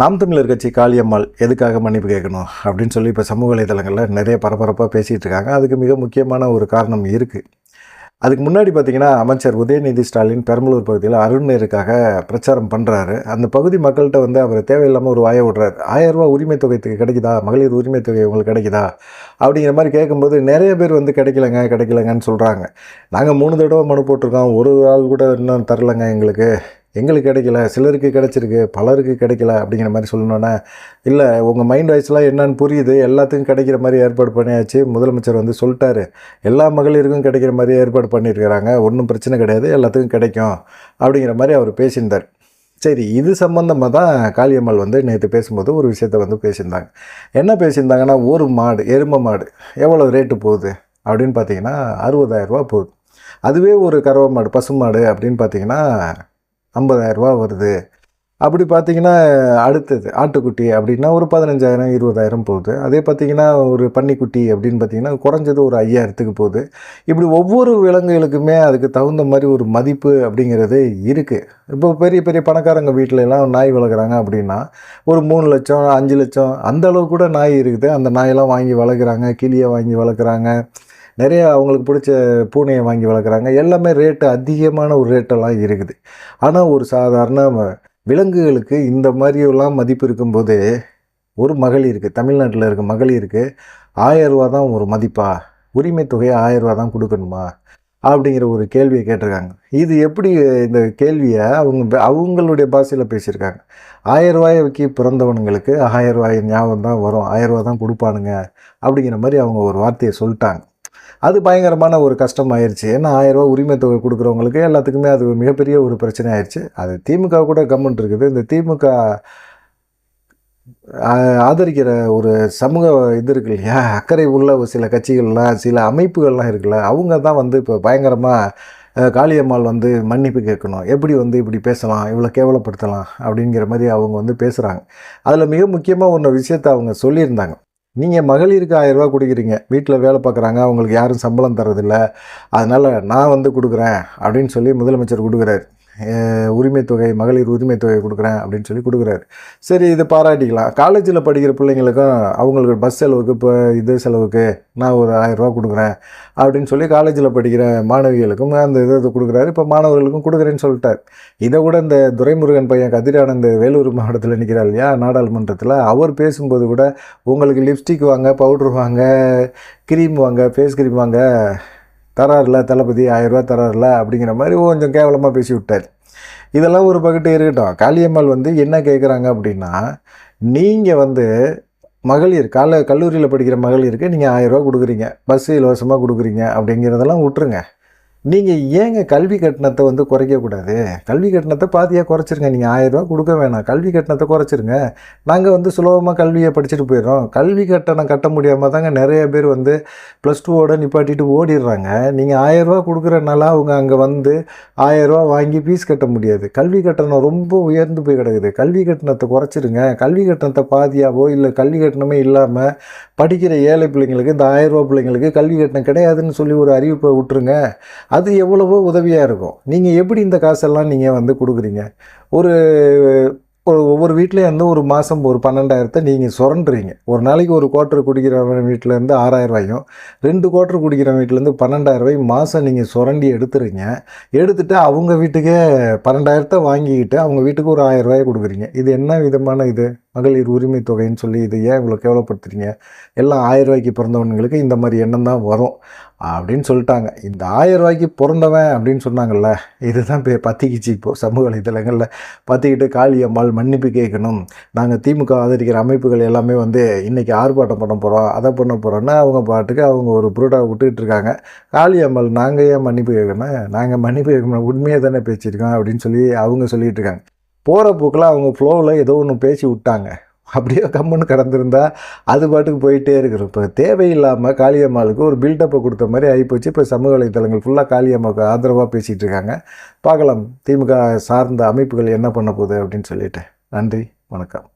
நாம் தமிழர் கட்சி காளியம்மாள் எதுக்காக மன்னிப்பு கேட்கணும் அப்படின்னு சொல்லி இப்போ சமூக வலைதளங்களில் நிறைய பரபரப்பாக பேசிகிட்டு இருக்காங்க. அதுக்கு மிக முக்கியமான ஒரு காரணம் இருக்குது அதுக்கு முன்னாடி பார்த்திங்கன்னா அமைச்சர் உதயநிதி ஸ்டாலின் பெரம்பலூர் பகுதியில் அருண்நேருக்காக பிரச்சாரம் பண்ணுறாரு அந்த பகுதி மக்கள்கிட்ட வந்து அவர் தேவையில்லாமல் ஒரு வாயை விடுறாரு ஆயிரம் உரிமை தொகைக்கு கிடைக்குதா? மகளிர் உரிமை தொகை உங்களுக்கு கிடைக்குதா? அப்படிங்கிற மாதிரி கேட்கும்போது நிறைய பேர் வந்து கிடைக்கலங்க கிடைக்கலங்கன்னு சொல்கிறாங்க நாங்கள் மூணு தடவை மனு போட்டிருக்கோம். ஒரு ஆள் கூட இன்னும் தரலங்க எங்களுக்கு. எங்களுக்கு கிடைக்கல சிலருக்கு கிடைச்சிருக்கு பலருக்கு கிடைக்கல அப்படிங்கிற மாதிரி சொல்லணுன்னா இல்லை உங்கள் மைண்ட் வாய்ஸ்லாம் என்னன்னு புரியுது எல்லாத்துக்கும் கிடைக்கிற மாதிரி ஏற்பாடு பண்ணியாச்சு. முதலமைச்சர் வந்து சொல்லிட்டாரு எல்லா மகளிருக்கும் கிடைக்கிற மாதிரி ஏற்பாடு பண்ணியிருக்கிறாங்க ஒன்றும் பிரச்சனை கிடையாது எல்லாத்துக்கும் கிடைக்கும் அப்படிங்கிற மாதிரி அவர் பேசியிருந்தார். சரி இது சம்மந்தமாக தான் காளியம்மாள் வந்து நேற்று பேசும்போது ஒரு விஷயத்த வந்து பேசியிருந்தாங்க. என்ன பேசியிருந்தாங்கன்னா ஒரு மாடு எருமை மாடு எவ்வளோ ரேட்டு போகுது அப்படின்னு பார்த்தீங்கன்னா அறுபதாயிரரூபா போகுது. அதுவே ஒரு கறவை மாடு பசு மாடு அப்படின்னு பார்த்தீங்கன்னா ஐம்பதாயிரரூபா வருது. அப்படி பார்த்தீங்கன்னா அடுத்தது ஆட்டுக்குட்டி அப்படின்னா ஒரு பதினஞ்சாயிரம் இருபதாயிரம் போகுது. அதே பார்த்தீங்கன்னா ஒரு பன்னிக்குட்டி அப்படின்னு பார்த்தீங்கன்னா குறைஞ்சது ஒரு ஐயாயிரத்துக்கு போகுது. இப்படி ஒவ்வொரு விலங்குகளுக்குமே அதுக்கு தகுந்த மாதிரி ஒரு மதிப்பு அப்படிங்கிறது இருக்குது இப்போ பெரிய பெரிய பணக்காரங்க வீட்டில எல்லாம் நாய் வளர்க்குறாங்க அப்படின்னா ஒரு மூணு லட்சம் அஞ்சு லட்சம் அந்த அளவு கூட நாய் இருக்குது. அந்த நாயெல்லாம் வாங்கி வளர்க்குறாங்க கிளியை வாங்கி வளர்க்குறாங்க. நிறைய அவங்களுக்கு பிடிச்ச பூனையை வாங்கி வளர்க்குறாங்க. எல்லாமே ரேட்டு அதிகமான ஒரு ரேட்டெல்லாம் இருக்குது. ஆனால் ஒரு சாதாரண விலங்குகளுக்கு இந்த மாதிரியெல்லாம் மதிப்பு இருக்கும்போது ஒரு மகளிருக்கு தமிழ்நாட்டில் இருக்க மகளிருக்கு ஆயரூவா தான் ஒரு மதிப்பா? உரிமை தொகையை ஆயிரம் ரூபா தான் கொடுக்கணுமா? அப்படிங்கிற ஒரு கேள்வியை கேட்டிருக்காங்க. இது எப்படி இந்த கேள்வியை அவங்க அவங்களுடைய பாஷையில் பேசியிருக்காங்க. ஆயிரம் ரூபாய்க்கு பிறந்தவனுங்களுக்கு ஆயரூவாய் ஞாபகம் தான் வரும். ஆயரூவா தான் கொடுப்பானுங்க. அப்படிங்கிற மாதிரி அவங்க ஒரு வார்த்தையை சொல்லிட்டாங்க. அது பயங்கரமான ஒரு கஷ்டம் ஆயிடுச்சு ஏன்னா ஆயிரம் உரிமை தொகை கொடுக்குறவங்களுக்கு எல்லாத்துக்குமே அது மிகப்பெரிய ஒரு பிரச்சனை ஆயிடுச்சு அது திமுக கூட கவர்மெண்ட் இருக்குது. இந்த திமுக ஆதரிக்கிற ஒரு சமூக இது இருக்கு இல்லையா? அக்கறை உள்ள சில கட்சிகள்லாம் சில அமைப்புகள்லாம் இருக்குல்ல அவங்க தான் வந்து இப்போ பயங்கரமாக காளியம்மாள் வந்து மன்னிப்பு கேட்கணும். எப்படி வந்து இப்படி பேசலாம்? இவ்வளோ கேவலப்படுத்தலாம்? அப்படிங்கிற மாதிரி அவங்க வந்து பேசுகிறாங்க அதில் மிக முக்கியமாக ஒன்று விஷயத்தை அவங்க சொல்லியிருந்தாங்க. நீங்கள் மகளிருக்கு ஆயிரம் கொடுக்குறீங்க. வீட்டில் வேலை பார்க்குறாங்க அவங்களுக்கு யாரும் சம்பளம் தரதில்ல அதனால் நான் வந்து கொடுக்குறேன் அப்படின்னு சொல்லி முதலமைச்சர் கொடுக்குறாரு. உரிமை தொகை மகளிர் உரிமை தொகை கொடுக்குறேன் அப்படின்னு சொல்லி கொடுக்குறாரு. சரி இதை பாராட்டிக்கலாம். காலேஜில் படிக்கிற பிள்ளைங்களுக்கும் அவங்களுக்கு பஸ் செலவுக்கு இப்போ இது செலவுக்கு நான் ஒரு ஆயிரம் கொடுக்குறேன் அப்படின்னு சொல்லி காலேஜில் படிக்கிற மாணவிகளுக்கும் அந்த இது கொடுக்குறாரு. இப்போ மாணவர்களுக்கும் கொடுக்குறேன்னு சொல்லிட்டார். இதை கூட இந்த துரைமுருகன் பையன் கதிரானந்த் வேலூர் மாவட்டத்தில் நிற்கிறார் இல்லையா? நாடாளுமன்றத்தில். அவர் பேசும்போது கூட உங்களுக்கு லிப்ஸ்டிக் வாங்க பவுட்ரு வாங்க க்ரீம் வாங்க ஃபேஸ் க்ரீம் வாங்க தராருல தளபதி ஆயிரரூவா தராருல அப்படிங்கிற மாதிரி கொஞ்சம் கேவலமாக பேசி விட்டார். இதெல்லாம் ஒரு பக்கத்து இருக்கட்டும். காளியம்மாள் வந்து என்ன கேட்குறாங்க அப்படின்னா நீங்கள் வந்து மகளிர் கால கல்லூரியில் படிக்கிற மகளிருக்கு நீங்கள் ஆயிரரூவா கொடுக்குறீங்க. பஸ் இலவசமாக கொடுக்குறீங்க அப்படிங்கிறதெல்லாம் விட்டுருங்க. நீங்கள் ஏங்க கல்வி கட்டணத்தை வந்து குறைக்கக்கூடாது கல்வி கட்டணத்தை பாதியாக குறைச்சிருங்க. நீங்கள் ஆயிரரூவா கொடுக்க வேணாம். கல்வி கட்டணத்தை குறைச்சிருங்க. நாங்கள் வந்து சுலபமாக கல்வியை படிச்சுட்டு போயிடுறோம். கல்வி கட்டணம் கட்ட முடியாமல் தாங்க நிறைய பேர் வந்து ப்ளஸ் டூவோட நிப்பாட்டிட்டு ஓடிடுறாங்க. நீங்கள் ஆயிரரூவா கொடுக்குறனால அவங்க அங்கே வந்து ஆயிரரூவா வாங்கி ஃபீஸ் கட்ட முடியாது. கல்வி கட்டணம் ரொம்ப உயர்ந்து போய் கிடக்குது. கல்வி கட்டணத்தை குறைச்சிருங்க. கல்வி கட்டணத்தை பாதியாவோ இல்லை கல்வி கட்டணமே இல்லாமல் படிக்கிற ஏழை பிள்ளைங்களுக்கு இந்த ஆயிரம் பிள்ளைங்களுக்கு கல்வி கட்டணம் கிடையாதுன்னு சொல்லி ஒரு அறிவிப்பை விட்டுருங்க. அது எவ்வளவோ உதவியாக இருக்கும். நீங்கள் எப்படி இந்த காசெல்லாம் நீங்கள் வந்து கொடுக்குறீங்க? ஒரு ஒரு ஒவ்வொரு வீட்லேயும் வந்து ஒரு மாதம் ஒரு பன்னெண்டாயிரத்தை நீங்கள் சுரண்டுறீங்க. ஒரு நாளைக்கு ஒரு குவார்ட்டர் குடிக்கிறவன் வீட்டிலேருந்து ஆறாயிரம் ரூபாயும் ரெண்டு குவார்ட்டர் குடிக்கிற வீட்டிலேருந்து பன்னெண்டாயிரரூவாயும் மாதம் நீங்கள் சுரண்டி எடுத்துறீங்க. எடுத்துகிட்டு அவங்க வீட்டுக்கே பன்னெண்டாயிரத்தை வாங்கிக்கிட்டு அவங்க வீட்டுக்கு ஒரு ஆயிரம் கொடுக்குறீங்க. இது என்ன விதமான இது? மகளிர் உரிமை தொகைன்னு சொல்லி இது ஏன் இவ்வளோ கேவலப்படுத்துறீங்க? எல்லாம் ஆயிரம் ரூபாய்க்கு பிறந்தவனுங்களுக்கு இந்த மாதிரி எண்ணம் தான் வரும் அப்படின்னு சொல்லிட்டாங்க. இந்த ஆயிரம் ரூபாய்க்கு பிறந்தவன் அப்படின்னு சொன்னாங்கல்ல இதுதான் பே பற்றிக்கிச்சு இப்போது சமூக வலைதளங்களில் பற்றிக்கிட்டு காளியம்மாள் மன்னிப்பு கேட்கணும். நாங்கள் திமுக ஆதரிக்கிற அமைப்புகள் எல்லாமே வந்து இன்றைக்கி ஆர்ப்பாட்டம் பண்ண போகிறோம் அதை பண்ண போகிறோன்னா அவங்க பாட்டுக்கு அவங்க ஒரு புரோட்டாக விட்டுக்கிட்டு இருக்காங்க. காளியம்மாள் நாங்கள் ஏன் மன்னிப்பு கேட்கணும்? நாங்கள் மன்னிப்பு கேட்கணும் உண்மையாக தானே பேசியிருக்கோம் அப்படின்னு சொல்லி அவங்க சொல்லிகிட்டு இருக்காங்க. போகிற போக்கில் அவங்க ஃப்ளோவில் ஏதோ ஒன்று பேசி விட்டாங்க. அப்படியே கம்முன்னு கடந்திருந்தா அது பாட்டுக்கு போயிட்டே இருக்கிறோம் இப்போ தேவையில்லாமல் காளியம்மாளுக்கு ஒரு பில்டப்பை கொடுத்த மாதிரி ஆகிப்போச்சு இப்போ சமூக வலைத்தளங்கள் ஃபுல்லாக காளியம்மாவுக்கு ஆதரவாக பேசிகிட்டு இருக்காங்க. பார்க்கலாம் திமுக சார்ந்த அமைப்புகள் என்ன பண்ண போகுது அப்படின்னு சொல்லிட்டு. நன்றி வணக்கம்.